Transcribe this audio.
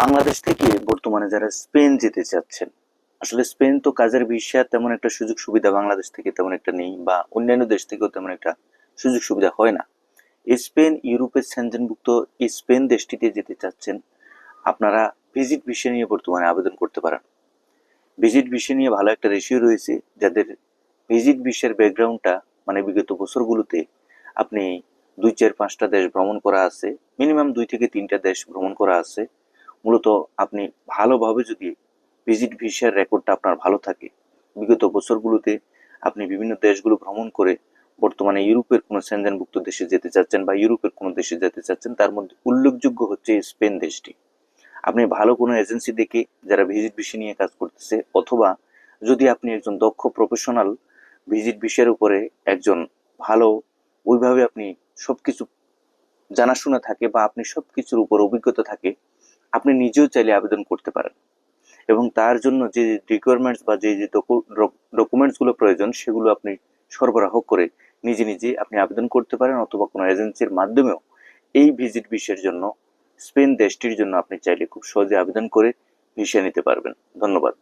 বাংলাদেশ থেকে বর্তমানে যারা স্পেন যেতে চাচ্ছেন, আসলে স্পেন তো কাজের ভিসা তেমন একটা সুযোগ সুবিধা বাংলাদেশ থেকে তেমন একটা নেই বা অন্যান্য দেশ থেকেও তেমন একটা সুযোগ সুবিধা হয় না। স্পেন, ইউরোপের সেনজেনভুক্ত এই স্পেন দেশটিতে যেতে চাচ্ছেন, আপনারা ভিজিট ভিসা নিয়ে বর্তমানে আবেদন করতে পারেন। ভিজিট ভিসা নিয়ে ভালো একটা রেশিও রয়েছে, যাদের ভিজিট ভিসার ব্যাকগ্রাউন্ডটা মানে বিগত বছরগুলোতে আপনি দুই চার পাঁচটা দেশ ভ্রমণ করা আছে, মিনিমাম দুই থেকে তিনটা দেশ ভ্রমণ করা আছে। মূলত আপনি ভালোভাবে যদি ভিজিট ভিসার রেকর্ডটা আপনার ভালো থাকে, বিগত বছরগুলোতে আপনি বিভিন্ন দেশগুলো ভ্রমণ করে বর্তমানে ইউরোপের কোনো সেনজেনভুক্ত দেশে যেতে চাচ্ছেন বা ইউরোপের কোনো দেশে যেতে চাচ্ছেন, তার মধ্যে উল্লেখযোগ্য হচ্ছে স্পেন দেশটি। আপনি ভালো কোনো এজেন্সি দেখে যারা ভিজিট ভিসা নিয়ে কাজ করতেছে অথবা যদি আপনি একজন দক্ষ প্রফেশনাল ভিজিট ভিসার উপরে একজন ভালো, ওইভাবে আপনি সব কিছু জানাশোনা থাকে বা আপনি সব কিছুর উপর অভিজ্ঞতা থাকে আপনি নিজেও চাইলে আবেদন করতে পারেন। এবং তার জন্য যে রিকোয়ারমেন্টস বা যে যে ডকুমেন্টসগুলো প্রয়োজন, সেগুলো আপনি সরবরাহ করে নিজে নিজে আপনি আবেদন করতে পারেন অথবা কোনো এজেন্সির মাধ্যমেও। এই ভিজিট ভিসার জন্য স্পেন দেশটির জন্য আপনি চাইলে খুব সহজে আবেদন করে ভিসা নিতে পারবেন। ধন্যবাদ।